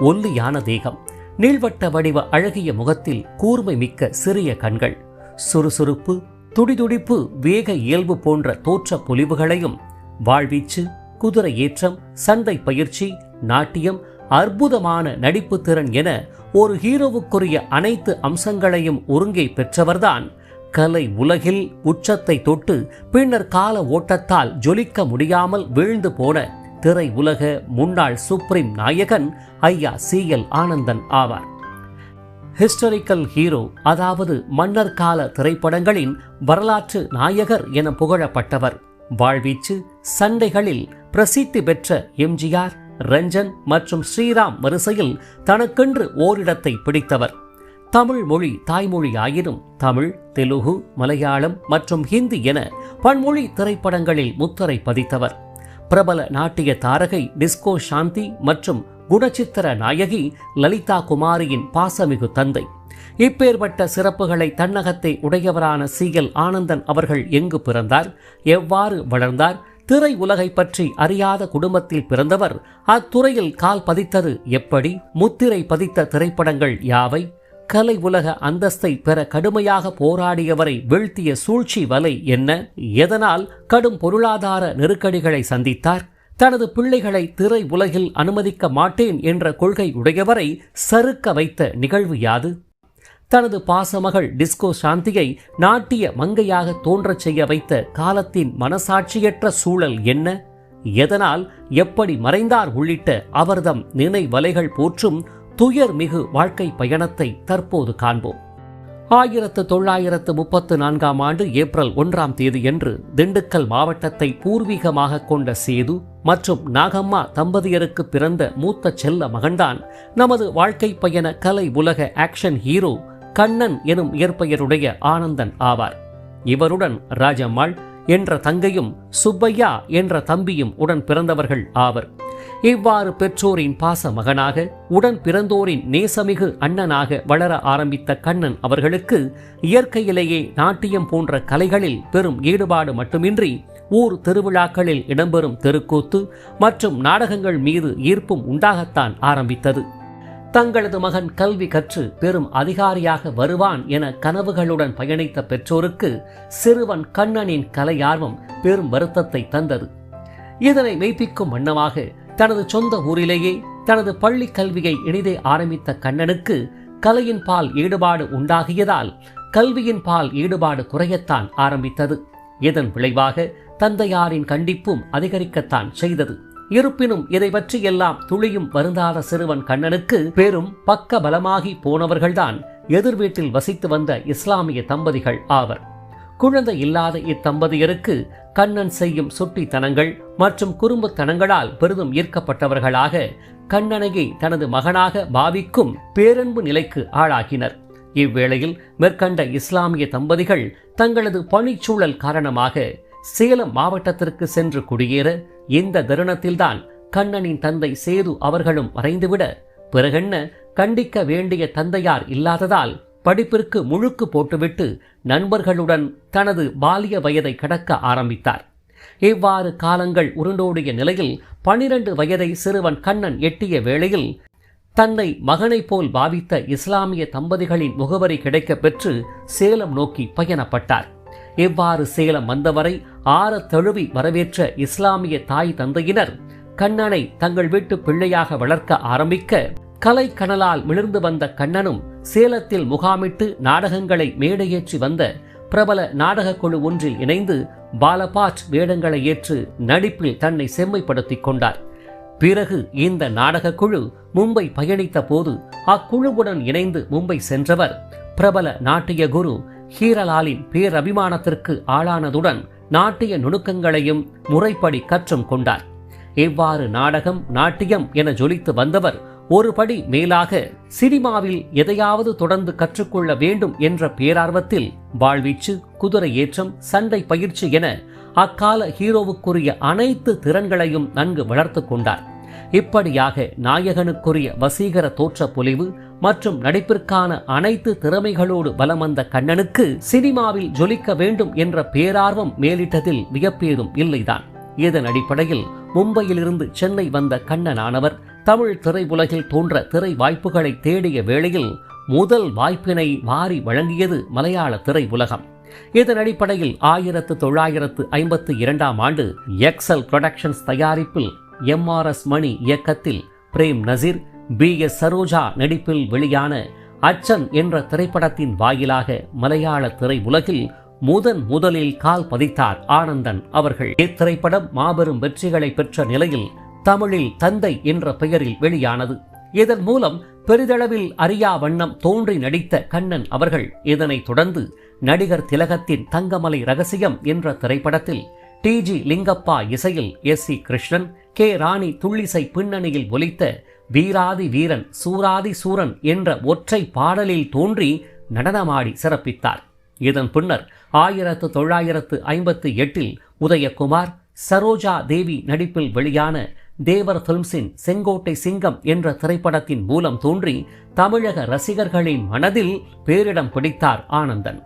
ஒல்லியான தேகம். நீள்வட்ட வடிவ அழகிய முகத்தில் கூர்மை மிக்க சிறிய கண்கள். சுறுசுறுப்பு துடிதுடிப்பு வேக இயல்பு போன்ற தோற்ற பொலிவுகளையும் வாழ்வீச்சு குதிரை ஏற்றம் சண்டை பயிற்சி நாட்டியம் அற்புதமான நடிப்பு திறன் என ஒரு ஹீரோவுக்குரிய அனைத்து அம்சங்களையும் ஒருங்கே பெற்றவர்தான். கலை உலகில் உச்சத்தை தொட்டு பின்னர் கால ஓட்டத்தால் ஜொலிக்க முடியாமல் வீழ்ந்து போன திரை உலக முன்னாள் சுப்ரீம் நாயகன் ஐயா சி எல் ஆனந்தன் ஆவார். ஹிஸ்டாரிக்கல் ஹீரோ அதாவது மன்னர் கால திரைப்படங்களின் வரலாற்று நாயகர் என புகழப்பட்டவர். வாழ்வீச்சு சண்டைகளில் பிரசித்தி பெற்ற எம்ஜிஆர் ரஞ்சன் மற்றும் ஸ்ரீராம் வரிசையில் தனக்கென்று ஓரிடத்தை பிடித்தவர். தமிழ் மொழி தாய்மொழி ஆயினும் தமிழ் தெலுகு மலையாளம் மற்றும் ஹிந்தி என பன்மொழி திரைப்படங்களில் முத்திரை பதித்தவர். பிரபல நாட்டிய தாரகை டிஸ்கோ சாந்தி மற்றும் குணச்சித்திர நாயகி லலிதா குமாரியின் பாசமிகு தந்தை. இப்பேற்பட்ட சிறப்புகளை தன்னகத்தை உடையவரான சி எல் ஆனந்தன் அவர்கள் எங்கு பிறந்தார் எவ்வாறு வளர்ந்தார் திரை உலகை பற்றி அறியாத குடும்பத்தில் பிறந்தவர் அத்துறையில் கால் பதித்தது எப்படி முத்திரை பதித்த திரைப்படங்கள் யாவை கலை உலக அந்தஸ்தை பெற கடுமையாக போராடியவரை வீழ்த்திய சூழ்ச்சி வலை என்ன? எதனால் கடும் பொருளாதார நெருக்கடிகளை சந்தித்தார்? தனது பிள்ளைகளை திரை உலகில் அனுமதிக்க மாட்டேன் என்ற கொள்கை உடையவரை சறுக்க வைத்த நிகழ்வு யாது? தனது பாசமகள் டிஸ்கோ சாந்தியை நாட்டிய மங்கையாக தோன்றச் செய்ய வைத்த காலத்தின் மனசாட்சியற்ற சூழல் என்ன? எதனால் எப்படி மறைந்தார் உள்ளிட்ட அவர்தம் நினைவலைகள் போற்றும் துயர் மிகு வாழ்க்கை பயணத்தை தற்போது காண்போம். ஆயிரத்து தொள்ளாயிரத்து முப்பத்து நான்காம் ஆண்டு ஏப்ரல் ஒன்றாம் தேதியன்று திண்டுக்கல் மாவட்டத்தை பூர்வீகமாக கொண்ட சேது மற்றும் நாகம்மா தம்பதியருக்கு பிறந்த மூத்த செல்ல மகன்தான் நமது வாழ்க்கை பயண கலை உலக ஆக்ஷன் ஹீரோ கண்ணன் எனும் இயற்பெயருடைய ஆனந்தன் ஆவார். இவருடன் ராஜம்மாள் என்ற தங்கையும் சுப்பையா என்ற தம்பியும் உடன் பிறந்தவர்கள் ஆவர். இவ்வாறு பெற்றோரின் பாச மகனாக உடன் பிறந்தோரின் நேசமிகு அண்ணனாக வளர ஆரம்பித்த கண்ணன் அவர்களுக்கு இயற்கையிலேயே நாட்டியம் போன்ற கலைகளில் பெரும் ஈடுபாடு மட்டுமின்றி ஊர் திருவிழாக்களில் இடம்பெறும் தெருக்கூத்து மற்றும் நாடகங்கள் மீது ஈர்ப்பும் உண்டாகத்தான் ஆரம்பித்தது. தங்களது மகன் கல்வி கற்று பெரும் அதிகாரியாக வருவான் என கனவுகளுடன் பயணித்த பெற்றோருக்கு சிறுவன் கண்ணனின் கலையார்வம் பெரும் வருத்தத்தை தந்தது. இதனை மெய்ப்பிக்கும் வண்ணமாக தனது சொந்த ஊரிலேயே தனது பள்ளி கல்வியை இனிதே ஆரம்பித்த கண்ணனுக்கு கலையின் பால் ஈடுபாடு உண்டாகியதால் கல்வியின் பால் ஈடுபாடு குறையத்தான் ஆரம்பித்தது. இதன் விளைவாக தந்தையாரின் கண்டிப்பும் அதிகரிக்கத்தான் செய்தது. இருப்பினும் இதை பற்றி எல்லாம் துளியும் வருந்தாத சிறுவன் கண்ணனுக்கு பெரும் பக்க பலமாகி போனவர்கள்தான் எதிர் வீட்டில் வசித்து வந்த இஸ்லாமிய தம்பதிகள் ஆவர். குழந்தை இல்லாத இத்தம்பதியருக்கு கண்ணன் செய்யும் சுட்டித்தனங்கள் மற்றும் குறும்புத்தனங்களால் பெரிதும் ஈர்க்கப்பட்டவர்களாக கண்ணனையை தனது மகனாக பாவிக்கும் பேரன்பு நிலைக்கு ஆளாகினர். இவ்வேளையில் மேற்கண்ட இஸ்லாமிய தம்பதிகள் தங்களது பணிச்சூழல் காரணமாக சேலம் மாவட்டத்திற்கு சென்று குடியேற இந்த தருணத்தில்தான் கண்ணனின் தந்தை சேது அவர்களும் மறைந்துவிட பிறகென்ன கண்டிக்க வேண்டிய தந்தையார் இல்லாததால் படிப்பிற்கு முழுக்கு போட்டுவிட்டு நண்பர்களுடன் தனது பாலிய வயதை கடக்க ஆரம்பித்தார். இவ்வாறு காலங்கள் உருண்டோடிய நிலையில் பனிரண்டு வயதை சிறுவன் கண்ணன் எட்டிய வேளையில் தன்னை மகனைப் போல் பாவித்த இஸ்லாமிய தம்பதிகளின் முகவரி கிடைக்கப் பெற்று சேலம் நோக்கி பயணப்பட்டார். இவ்வாறு சேலம் வந்தவரை ஆற தழுவி வரவேற்ற இஸ்லாமிய தாய் தந்தையினர் கண்ணனை தங்கள் வீட்டு பிள்ளையாக வளர்க்க ஆரம்பிக்க கலை கனலால் மிளிர்ந்து வந்த கண்ணனும் சேலத்தில் முகாமிட்டு நாடகங்களை மேடையேற்றி வந்த பிரபல நாடகக் குழு ஒன்றில் இணைந்து பாலபாட் வேடங்களை ஏற்று நடிப்பில் தன்னை செம்மைப்படுத்திக் கொண்டார். பிறகு இந்த நாடகக் குழு மும்பை பயணித்த போது அக்குழுவுடன் இணைந்து மும்பை சென்றவர் பிரபல நாட்டிய குரு ஹீரலாலின் பேரபிமானத்திற்கு ஆளானதுடன் நாட்டிய நுணுக்கங்களையும் முறைப்படி கற்றும் கொண்டார். இவ்வாறு நாடகம் நாட்டியம் என ஜொலித்து வந்தவர் ஒரு படி மேலாக சினிமாவில் எதையாவது தொடர்ந்து கற்றுக்கொள்ள வேண்டும் என்ற பேரார்வத்தில் வாழ்வீச்சு குதிரை ஏற்றம் சண்டை பயிற்சி என அக்கால ஹீரோவுக்குரிய அனைத்து திறன்களையும் நன்கு வளர்த்து கொண்டார். இப்படியாக நாயகனுக்குரிய வசீகர தோற்ற பொலிவு மற்றும் நடிப்பிற்கான அனைத்து திறமைகளோடு பலம் வந்த கண்ணனுக்கு சினிமாவில் ஜொலிக்க வேண்டும் என்ற பேரார்வம் மேலிட்டதில் வியப்பேதும் இல்லைதான். இதன் அடிப்படையில் மும்பையிலிருந்து சென்னை வந்த கண்ணனானவர் தமிழ் திரையுலகில் தோன்ற திரை வாய்ப்புகளை தேடிய வேளையில் முதல் வாய்ப்பினை வாரி வழங்கியது மலையாள திரையுலகம். இதன் அடிப்படையில் ஆயிரத்து தொள்ளாயிரத்து ஐம்பத்து இரண்டாம் ஆண்டு எக்ஸல் புரொடக்ஷன்ஸ் தயாரிப்பில் எம் ஆர் எஸ் மணி இயக்கத்தில் பிரேம் நசீர் பி எஸ் சரோஜா நடிப்பில் வெளியான அச்சன் என்ற திரைப்படத்தின் வாயிலாக மலையாள திரையுலகில் முதன் முதலில் கால் பதித்தார் ஆனந்தன் அவர்கள். இத்திரைப்படம் மாபெரும் வெற்றிகளை பெற்ற நிலையில் தமிழில் தந்தை என்ற பெயரில் வெளியானது. இதன் மூலம் பெரிதளவில் அறியா வண்ணம் தோன்றி நடித்த கண்ணன் அவர்கள் இதனைத் தொடர்ந்து நடிகர் திலகத்தின் தங்கமலை ரகசியம் என்ற திரைப்படத்தில் டி ஜி லிங்கப்பா இசையில் S C Krishnan K Rani துள்ளிசை பின்னணியில் ஒலித்த வீராதி வீரன் சூராதி சூரன் என்ற ஒற்றை பாடலில் தோன்றி நடனமாடி சிறப்பித்தார். இதன் பின்னர் ஆயிரத்து தொள்ளாயிரத்து ஐம்பத்தி எட்டில் உதயகுமார் சரோஜா தேவி நடிப்பில் வெளியான தேவர் பிலிம்ஸின் செங்கோட்டை சிங்கம் என்ற திரைப்படத்தின் மூலம் தோன்றி தமிழக ரசிகர்களின் மனதில் பேரிடம் பிடித்தார் ஆனந்தன்.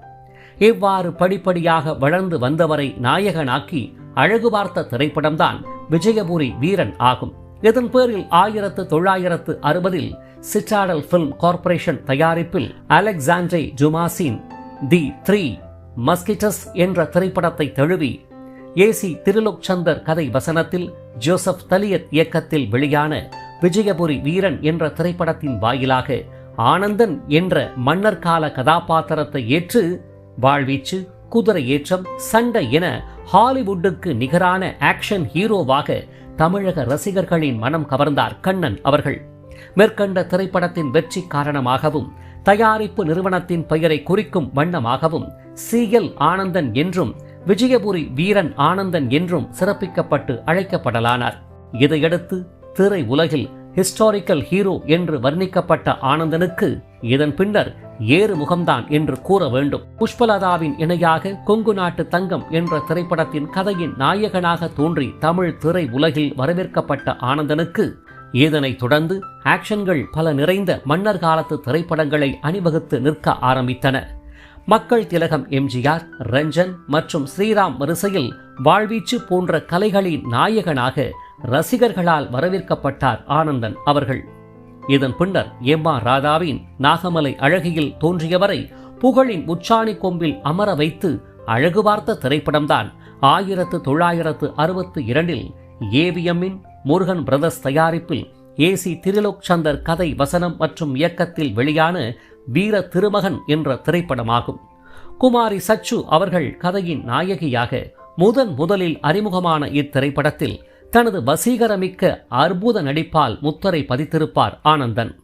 இவ்வாறு படிப்படியாக வளர்ந்து வந்தவரை நாயகனாக்கி அழகு பார்த்த திரைப்படம்தான் விஜயபுரி வீரன் ஆகும். இதன் பேரில் ஆயிரத்து தொள்ளாயிரத்து அறுபதில் சிற்றாடல் பிலிம் கார்பரேஷன் தயாரிப்பில் அலெக்சாண்டை ஜுமாசின் தி த்ரீ மஸ்கிட்டஸ் என்ற திரைப்படத்தை தழுவி ஏசி திருலோக் சந்தர் கதை வசனத்தில் ஜோசப் தலியத் இயக்கத்தில் வெளியான விஜயபுரி வீரன் என்ற திரைப்படத்தின் வாயிலாக ஆனந்தன் என்ற மன்னர் கால கதாபாத்திரத்தை ஏற்று வாழ்வீச்சு குதிரை ஏற்றம் சண்டை என ஹாலிவுட்டுக்கு நிகரான ஆக்ஷன் ஹீரோவாக தமிழக ரசிகர்களின் மனம் கவர்ந்தார் கண்ணன் அவர்கள். மேற்கண்ட திரைப்படத்தின் வெற்றி காரணமாகவும் தயாரிப்பு நிறுவனத்தின் பெயரை குறிக்கும் வண்ணமாகவும் சி எல் ஆனந்தன் என்றும் விஜயபுரி வீரன் ஆனந்தன் என்றும் சிறப்பிக்கப்பட்டு அழைக்கப்படலானார். இதையடுத்து திரை உலகில் ஹிஸ்டாரிக்கல் ஹீரோ என்று வர்ணிக்கப்பட்ட ஆனந்தனுக்கு இதன் பின்னர் ஏறு முகம்தான் என்று கூற வேண்டும். புஷ்பலதாவின் இணையாக கொங்கு நாட்டு தங்கம் என்ற திரைப்படத்தின் கதையின் நாயகனாக தோன்றி தமிழ் திரை உலகில் வரவேற்கப்பட்ட ஆனந்தனுக்கு இதனைத் தொடர்ந்து ஆக்ஷன்கள் பல நிறைந்த மன்னர் காலத்து திரைப்படங்களை அணிவகுத்து நிற்க ஆரம்பித்தன. மக்கள் திலகம் எம்ஜிஆர் ரஞ்சன் மற்றும் ஸ்ரீராம் வரிசையில் வாழ்வீச்சு போன்ற கலைகளின் நாயகனாக ரசிகர்களால் வரவேற்கப்பட்டார் ஆனந்தன் அவர்கள். இதன் பின்னர் எம் ஆர் ராதாவின் நாகமலை அழகியில் தோன்றியவரை புகழின் உச்சாணி கொம்பில் அமர வைத்து அழகு பார்த்த திரைப்படம்தான் ஆயிரத்து தொள்ளாயிரத்து அறுபத்தி இரண்டில் ஏவிஎம்மின் முருகன் பிரதர்ஸ் தயாரிப்பில் ஏசி திருலோக் சந்தர் கதை வசனம் மற்றும் இயக்கத்தில் வெளியான வீர திருமகன் என்ற திரைப்படமாகும். குமாரி சச்சு அவர்கள் கதையின் நாயகியாக முதன் முதலில் அறிமுகமான இத்திரைப்படத்தில் தனது வசீகரமிக்க அற்புத நடிப்பால் முத்தரை பதித்திருப்பார் ஆனந்தன்.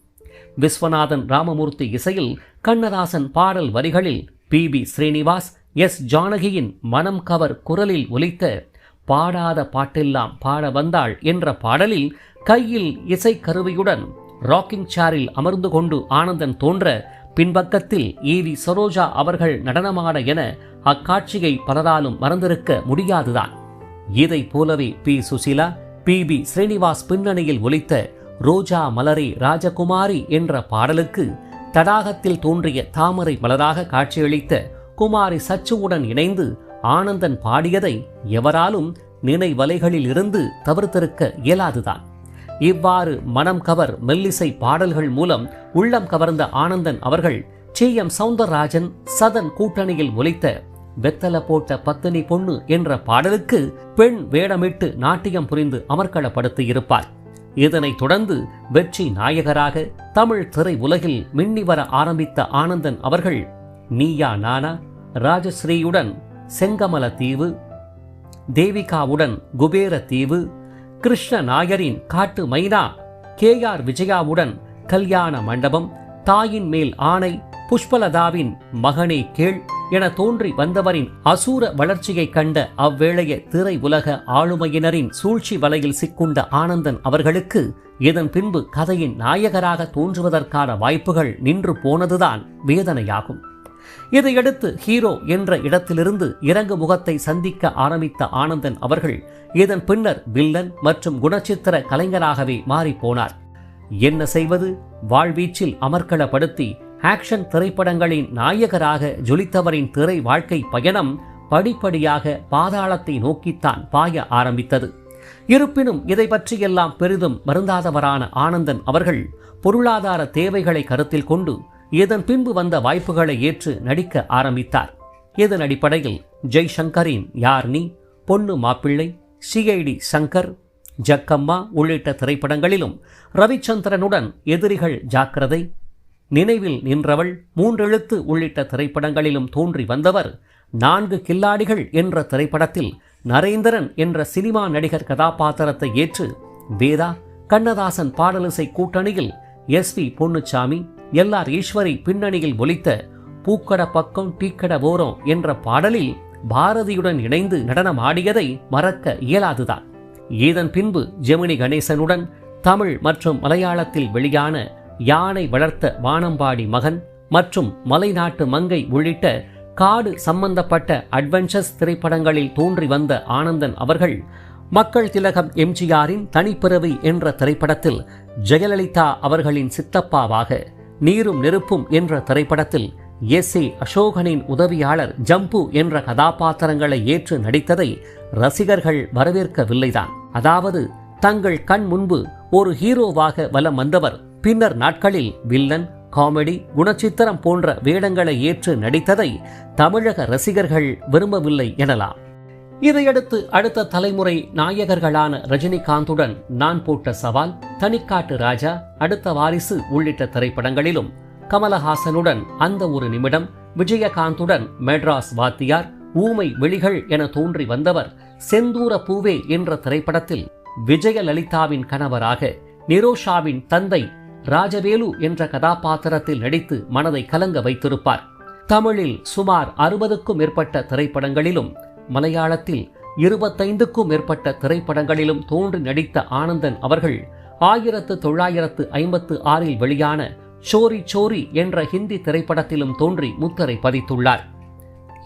விஸ்வநாதன் ராமமூர்த்தி இசையில் கண்ணதாசன் பாடல் வரிகளில் பி. பி. ஸ்ரீனிவாஸ் எஸ். ஜானகியின் மனம் கவர் குரலில் ஒலித்த பாடாத பாட்டெல்லாம் பாட வந்தாள் என்ற பாடலில் கையில் இசைக்கருவியுடன் ராக்கிங் சேரில் அமர்ந்து கொண்டு ஆனந்தன் தோன்ற பின்பக்கத்தில் ஈவி சரோஜா அவர்கள் நடனமாட என அக்காட்சியை பலராலும் மறந்திருக்க முடியாதுதான். இதைப் போலவே P. Susheela P. B. Srinivas பின்னணியில் ஒலித்த ரோஜா மலரே ராஜகுமாரி என்ற பாடலுக்கு தடாகத்தில் தோன்றிய தாமரை மலராக காட்சியளித்த குமாரி சச்சுவுடன் இணைந்து ஆனந்தன் பாடியதை எவராலும் நினைவலைகளில் இருந்து தவிர்த்திருக்க இயலாதுதான். இவ்வாறு மனம் கவர் மெல்லிசை பாடல்கள் மூலம் உள்ளம் கவர்ந்த ஆனந்தன் அவர்கள் சி எம் சவுந்தரராஜன் சதன் கூட்டணியில் ஒலித்த வெத்தல போட்ட பத்தினி பொண்ணு என்ற பாடலுக்கு பெண் வேடமிட்டு நாட்டியம் புரிந்து அமர்க்களப்படுத்தி இருப்பார் இதனைத் தொடர்ந்து வெற்றி நாயகராக தமிழ் திரை உலகில் மின்னி வர ஆரம்பித்த ஆனந்தன் அவர்கள் நீயா நானா ராஜஸ்ரீயுடன் செங்கமல தீவு தேவிகாவுடன் குபேர தீவு கிருஷ்ண நாயரின் காட்டு மைனா கே ஆர் விஜயாவுடன் கல்யாண மண்டபம் தாயின் மேல் ஆணை புஷ்பலதாவின் மகனே கேள் என தோன்றி வந்தவரின் அசூர வளர்ச்சியைக் கண்ட அவ்வேளைய திரை உலக ஆளுமையினரின் சூழ்ச்சி வலையில் சிக்குண்ட ஆனந்தன் அவர்களுக்கு இதன் பின்பு கதையின் நாயகராக தோன்றுவதற்கான வாய்ப்புகள் நின்று போனதுதான் வேதனையாகும். இதையடுத்து ஹீரோ என்ற இடத்திலிருந்து இறங்கு முகத்தை சந்திக்க ஆரம்பித்த ஆனந்தன் அவர்கள் இதன் பின்னர் வில்லன் மற்றும் குணச்சித்திர கலைஞராகவே மாறிப்போனார். என்ன செய்வது? வாழ்வீச்சில் அமர்க்களப்படுத்தி ஆக்ஷன் திரைப்படங்களின் நாயகராக ஜொலித்தவரின் திரை வாழ்க்கை பயணம் படிப்படியாக பாதாளத்தை நோக்கித்தான் பாய ஆரம்பித்தது. இருப்பினும் இதை பற்றியெல்லாம் பெரிதும் வருந்தாதவரான ஆனந்தன் அவர்கள் பொருளாதார தேவைகளை கருத்தில் கொண்டு இதன் பின்பு வந்த வாய்ப்புகளை ஏற்று நடிக்க ஆரம்பித்தார். இதன் அடிப்படையில் ஜெய்சங்கரின் யார் நீ பொண்ணு மாப்பிள்ளை சிஐடி சங்கர் ஜக்கம்மா உள்ளிட்ட திரைப்படங்களிலும் ரவிச்சந்திரனுடன் எதிரிகள் ஜாக்கிரதை நினைவில் நின்றவள் மூன்றெழுத்து உள்ளிட்ட திரைப்படங்களிலும் தோன்றி வந்தவர் நான்கு கில்லாடிகள் என்ற திரைப்படத்தில் நரேந்திரன் என்ற சினிமா நடிகர் கதாபாத்திரத்தை ஏற்று வேதா கண்ணதாசன் பாடலிசை கூட்டணியில் எஸ் வி பொன்னுச்சாமி எல்லார் ஈஸ்வரி பின்னணியில் ஒலித்த பூக்கட பக்கம் டீக்கட ஓரம் என்ற பாடலில் பாரதியுடன் இணைந்து நடனம் ஆடியதை மறக்க இயலாதுதான். இதன் பின்பு ஜெமினி கணேசனுடன் தமிழ் மற்றும் மலையாளத்தில் வெளியான யானை வளர்த்த வானம்பாடி மகன் மற்றும் மலைநாட்டு மங்கை உள்ளிட்ட காடு சம்பந்தப்பட்ட அட்வென்ச்சர்ஸ் திரைப்படங்களில் தோன்றி வந்த ஆனந்தன் அவர்கள் மக்கள் திலகம் எம்ஜிஆரின் தனிப்பிறவி என்ற திரைப்படத்தில் ஜெயலலிதா அவர்களின் சித்தப்பாவாக நீரும் நெருப்பும் என்ற திரைப்படத்தில் எஸ் ஏ அசோகனின் உதவியாளர் ஜம்பு என்ற கதாபாத்திரங்களை ஏற்று நடித்ததை ரசிகர்கள் வரவேற்கவில்லைதான். அதாவது தங்கள் கண் முன்பு ஒரு ஹீரோவாக வலம் வந்தவர் பின்னர் நாட்களில் வில்லன் காமெடி குணச்சித்திரம் போன்ற வேடங்களை ஏற்று நடித்ததை தமிழக ரசிகர்கள் விரும்பவில்லை எனலாம். இதையடுத்து அடுத்த தலைமுறை நாயகர்களான ரஜினிகாந்துடன் நான் போட்ட சவால் தனிக்காட்டு ராஜா அடுத்த வாரிசு உள்ளிட்ட திரைப்படங்களிலும் கமலஹாசனுடன் அந்த ஒரு நிமிடம் விஜயகாந்துடன் மெட்ராஸ் வாத்தியார் ஊமை வெளிகள் என தோன்றி வந்தவர் செந்தூர பூவே என்ற திரைப்படத்தில் விஜயலலிதாவின் கணவராக நிரோஷாவின் தந்தை ராஜவேலு என்ற கதாபாத்திரத்தில் நடித்து மனதை கலங்க வைத்திருப்பார். தமிழில் சுமார் அறுபதுக்கும் மேற்பட்ட திரைப்படங்களிலும் மலையாளத்தில் இருபத்தைந்துக்கும் மேற்பட்ட திரைப்படங்களிலும் தோன்றி நடித்த ஆனந்தன் அவர்கள் ஆயிரத்து தொள்ளாயிரத்து ஐம்பத்து ஆறில் வெளியான சோரி சோரி என்ற ஹிந்தி திரைப்படத்திலும் தோன்றி முத்திரை பதித்துள்ளார்.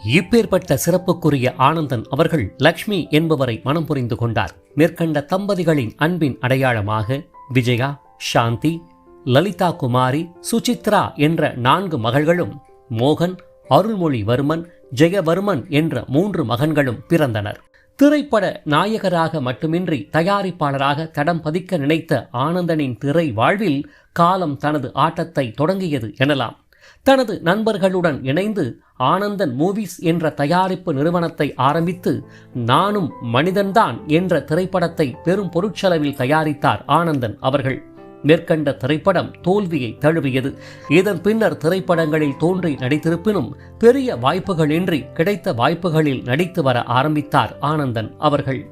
இப்பேற்பட்ட சிறப்புக்குரிய ஆனந்தன் அவர்கள் லக்ஷ்மி என்பவரை மனம் புரிந்து கொண்டார். மேற்கண்ட தம்பதிகளின் அன்பின் அடையாளமாக விஜயா சாந்தி லலிதா குமாரி சுசித்ரா என்ற நான்கு மகள்களும் மோகன் அருள்மொழிவர்மன் ஜெயவர்மன் என்ற மூன்று மகன்களும் பிறந்தனர். திரைப்பட நாயகராக மட்டுமின்றி தயாரிப்பாளராக தடம் பதிக்க நினைத்த ஆனந்தனின் திரை வாழ்வில் காலம் தனது ஆட்டத்தை தொடங்கியது எனலாம். தனது நண்பர்களுடன் இணைந்து ஆனந்தன் மூவிஸ் என்ற தயாரிப்பு நிறுவனத்தை ஆரம்பித்து நானும் மனிதன்தான் என்ற திரைப்படத்தை பெரும் பொருட்செலவில் தயாரித்தார் ஆனந்தன் அவர்கள். மேற்கண்ட திரைப்படம் தோல்வியை தழுவியது. இதன் பின்னர் திரைப்படங்களில் தோன்றி நடித்திருப்பினும் பெரிய வாய்ப்புகளின்றி கிடைத்த வாய்ப்புகளில் நடித்து வர ஆரம்பித்தார் ஆனந்தன் அவர்கள்.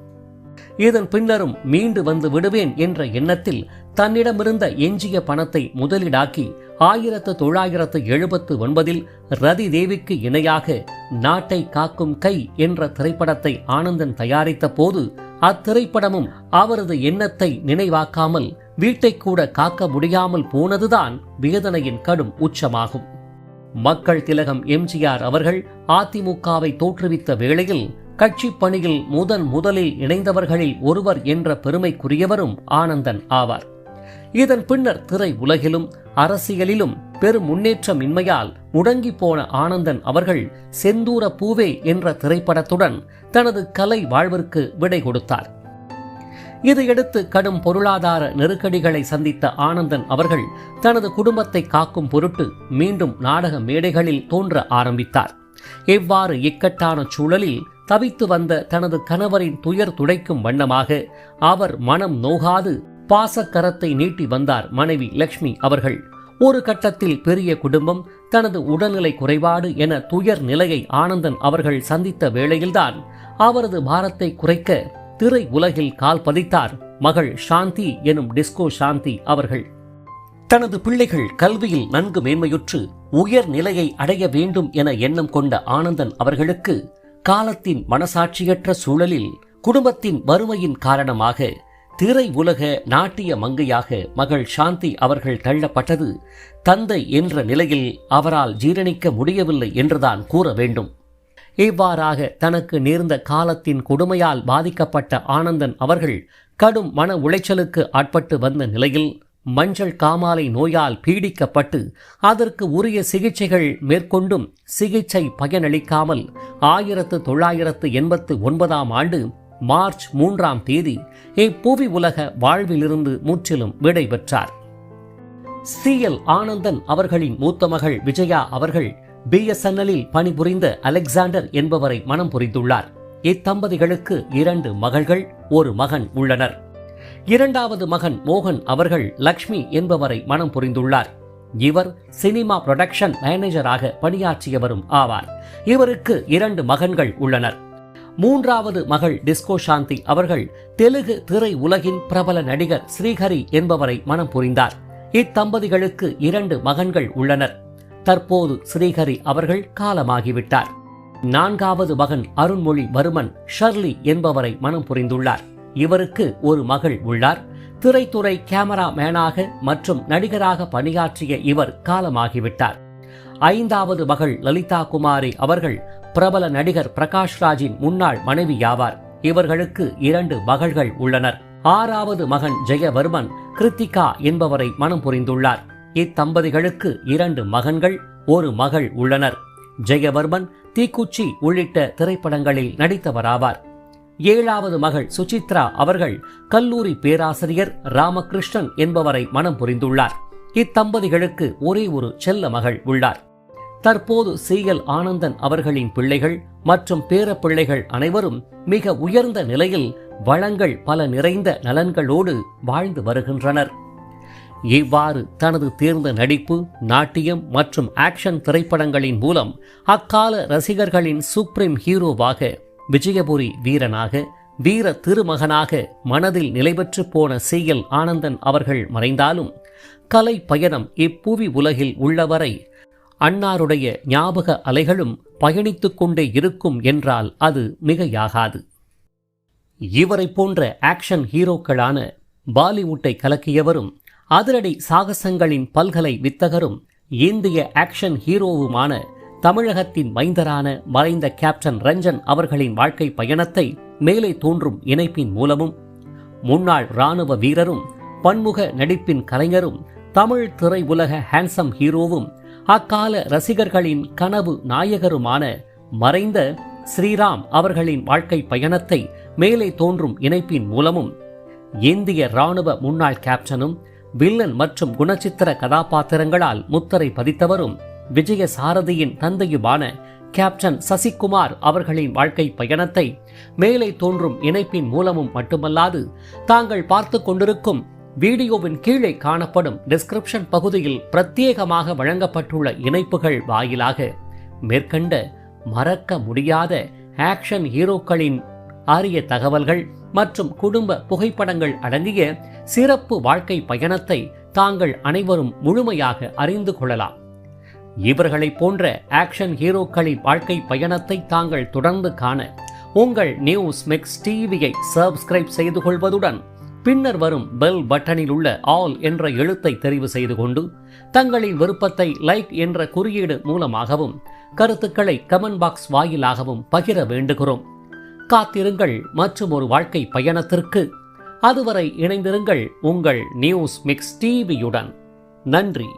இதன் பின்னரும் மீண்டு வந்து விடுவேன் என்ற எண்ணத்தில் தன்னிடமிருந்த எஞ்சிய பணத்தை முதலீடாக்கி ஆயிரத்து தொள்ளாயிரத்து எழுபத்து ஒன்பதில் ரதி தேவிக்கு இணையாக நாட்டை காக்கும் கை என்ற திரைப்படத்தை ஆனந்தன் தயாரித்த போது அத்திரைப்படமும் அவரது எண்ணத்தை நினைவாக்காமல் வீட்டை கூட காக்க முடியாமல் போனதுதான் வேதனையின் கடும் உச்சமாகும். மக்கள் திலகம் எம்ஜிஆர் அவர்கள் அதிமுகவை தோற்றுவித்த வேளையில் கட்சி பணியில் முதன் முதலில் இணைந்தவர்களில் ஒருவர் என்ற பெருமைக்குரியவரும் ஆனந்தன் ஆவார். இதன் பின்னர் திரை உலகிலும் அரசியலிலும் பெரும் முன்னேற்றம் இன்மையால் முடங்கி போன ஆனந்தன் அவர்கள் செந்தூர பூவே என்ற திரைப்படத்துடன் தனது கலை வாழ்விற்கு விடை கொடுத்தார். இதையடுத்து கடும் பொருளாதார நெருக்கடிகளை சந்தித்த ஆனந்தன் அவர்கள் தனது குடும்பத்தை காக்கும் பொருட்டு மீண்டும் நாடக மேடைகளில் தோன்ற ஆரம்பித்தார். இவ்வாறு இக்கட்டான சூழலில் தவித்து வந்த தனது கணவரின் துயர் துடைக்கும் வண்ணமாக அவர் மனம் நோகாது பாசக்கரத்தை நீட்டி வந்தார் மனைவி லக்ஷ்மி அவர்கள். ஒரு கட்டத்தில் பெரிய குடும்பம் தனது உடல்நிலை குறைபாடு என துயர் நிலையை ஆனந்தன் அவர்கள் சந்தித்த வேளையில்தான் அவரது பாரத்தை குறைக்க திரை உலகில் கால் பதித்தார். மகள் சாந்தி எனும் டிஸ்கோ சாந்தி அவர்கள். தனது பிள்ளைகள் கல்வியில் நன்கு மேன்மையுற்று உயர் நிலையை அடைய வேண்டும் என எண்ணம் கொண்ட ஆனந்தன் அவர்களுக்கு காலத்தின் மனசாட்சியற்ற சூழலில் குடும்பத்தின் வறுமையின் காரணமாக திரை உலக நாட்டிய மங்கையாக மகள் சாந்தி அவர்கள் தள்ளப்பட்டது. தந்தை என்ற நிலையில் அவரால் ஜீரணிக்க முடியவில்லை என்றுதான் கூற வேண்டும். இவ்வாறாக தனக்கு நேர்ந்த காலத்தின் கொடுமையால் பாதிக்கப்பட்ட ஆனந்தன் அவர்கள் கடும் மன உளைச்சலுக்கு ஆட்பட்டு வந்த நிலையில் மஞ்சள் காமாலை நோயால் பீடிக்கப்பட்டு அதற்கு உரிய சிகிச்சைகள் மேற்கொண்டும் சிகிச்சை பயனளிக்காமல் ஆயிரத்து தொள்ளாயிரத்து எண்பத்து ஒன்பதாம் ஆண்டு மார்ச் மூன்றாம் தேதி இப்புவி உலக வாழ்விலிருந்து முற்றிலும் விடை பெற்றார் சி எல் ஆனந்தன் அவர்களின் மூத்த மகள் விஜயா அவர்கள் பிஎஸ்என்எல்லில் பணிபுரிந்த அலெக்சாண்டர் என்பவரை மனம் புரிந்துள்ளார் இத்தம்பதிகளுக்கு இரண்டு மகள்கள் ஒரு மகன் உள்ளனர். இரண்டாவது மகன் மோகன் அவர்கள் லக்ஷ்மி என்பவரை மனம் புரிந்துள்ளார் இவர் சினிமா புரொடக்ஷன் மேனேஜராக பணியாற்றியவரும் ஆவார். இவருக்கு இரண்டு மகன்கள் உள்ளனர். மூன்றாவது மகள் டிஸ்கோ சாந்தி அவர்கள் தெலுங்கு திரை உலகின் பிரபல நடிகர் ஸ்ரீஹரி என்பவரை மனம் புரிந்தார் இத்தம்பதிகளுக்கு இரண்டு மகன்கள் உள்ளனர். தற்போது ஸ்ரீஹரி அவர்கள் காலமாகிவிட்டார். நான்காவது மகன் அருண்மொழி வருமன் ஷர்லி என்பவரை மனம் புரிந்துள்ளார். இவருக்கு ஒரு மகள் உள்ளார். திரைத்துறை கேமரா மேனாக மற்றும் நடிகராக பணியாற்றிய இவர் காலமாகிவிட்டார். ஐந்தாவது மகள் லலிதா குமாரி அவர்கள் பிரபல நடிகர் பிரகாஷ் ராஜின் முன்னாள் மனைவியாவார். இவர்களுக்கு இரண்டு மகள்கள் உள்ளனர். ஆறாவது மகன் ஜெயவர்மன் கிருத்திகா என்பவரை மனம் புரிந்துள்ளார். இத்தம்பதிகளுக்கு இரண்டு மகன்கள் ஒரு மகள் உள்ளனர். ஜெயவர்மன் தீக்குச்சி உள்ளிட்ட திரைப்படங்களில் நடித்தவராவார். ஏழாவது மகள் சுசித்ரா அவர்கள் கல்லூரி பேராசிரியர் ராமகிருஷ்ணன் என்பவரை மனம் புரிந்துள்ளார். இத்தம்பதிகளுக்கு ஒரே ஒரு செல்ல மகள் உள்ளார். தற்போது சீயல் ஆனந்தன் அவர்களின் பிள்ளைகள் மற்றும் பேரப்பிள்ளைகள் அனைவரும் மிக உயர்ந்த நிலையில் வளங்கள் பல நிறைந்த நலன்களோடு வாழ்ந்து வருகின்றனர். இவ்வாறு தனது தேர்ந்த நடிப்பு நாட்டியம் மற்றும் ஆக்ஷன் திரைப்படங்களின் மூலம் அக்கால ரசிகர்களின் சுப்ரீம் ஹீரோவாக விஜயபுரி வீரனாக வீர திருமகனாக மனதில் நிலைபெற்று போன சீயல் ஆனந்தன் அவர்கள் மறைந்தாலும் கலை பயணம் இப்புவி உலகில் உள்ளவரை அன்னாருடைய ஞாபக அலைகளும் பயணித்துக் கொண்டே இருக்கும் என்றால் அது மிகையாகாது. இவரை போன்ற ஆக்ஷன் ஹீரோக்களான பாலிவுட்டை கலக்கியவரும் அதிரடி சாகசங்களின் பல்கலை வித்தகரும் இந்திய ஆக்ஷன் ஹீரோவுமான தமிழகத்தின் மைந்தரான மறைந்த கேப்டன் ரஞ்சன் அவர்களின் வாழ்க்கை பயணத்தை மேலே தோன்றும் இணைப்பின் மூலமும் முன்னாள் இராணுவ வீரரும் பன்முக நடிப்பின் கலைஞரும் தமிழ் திரை உலக ஹேண்ட்ஸம் ஹீரோவும் அக்கால ரசிகர்களின் கனவு நாயகருமான மறைந்த ஸ்ரீராம் அவர்களின் வாழ்க்கை பயணத்தை மேலே தோன்றும் இணைப்பின் மூலமும் இந்திய இராணுவ முன்னாள் கேப்டனும் வில்லன் மற்றும் குணச்சித்திர கதாபாத்திரங்களால் முத்தரை பதித்தவரும் விஜய சாரதியின் தந்தையுமான கேப்டன் சசிகுமார் அவர்களின் வாழ்க்கை பயணத்தை மேலே தோன்றும் இணைப்பின் மூலமும் மட்டுமல்லாது தாங்கள் பார்த்து கொண்டிருக்கும் வீடியோவின் கீழே காணப்படும் டிஸ்கிரிப்ஷன் பகுதியில் பிரத்யேகமாக வழங்கப்பட்டுள்ள இணைப்புகள் வாயிலாக மேற்கண்ட மறக்க முடியாத ஆக்ஷன் ஹீரோக்களின் அரிய தகவல்கள் மற்றும் குடும்ப புகைப்படங்கள் அடங்கிய சிறப்பு வாழ்க்கை பயணத்தை தாங்கள் அனைவரும் முழுமையாக அறிந்து கொள்ளலாம். இவர்களைப் போன்ற ஆக்ஷன் ஹீரோக்களின் வாழ்க்கை பயணத்தை தாங்கள் தொடர்ந்து காண உங்கள் நியூஸ் மிக்ஸ் டிவியை சப்ஸ்கிரைப் செய்து கொள்வதுடன் பின்னர் வரும் பெல் பட்டனில் உள்ள ஆல் என்ற எழுத்தை தெரிவு செய்து கொண்டு தங்களின் விருப்பத்தை லைக் என்ற குறியீடு மூலமாகவும் கருத்துக்களை கமெண்ட் பாக்ஸ் வாயிலாகவும் பகிர வேண்டுகிறோம். காத்திருங்கள் மற்றும் ஒரு வாழ்க்கை பயணத்திற்கு அதுவரை இணைந்திருங்கள் உங்கள் நியூஸ் மிக்ஸ் டிவியுடன். நன்றி.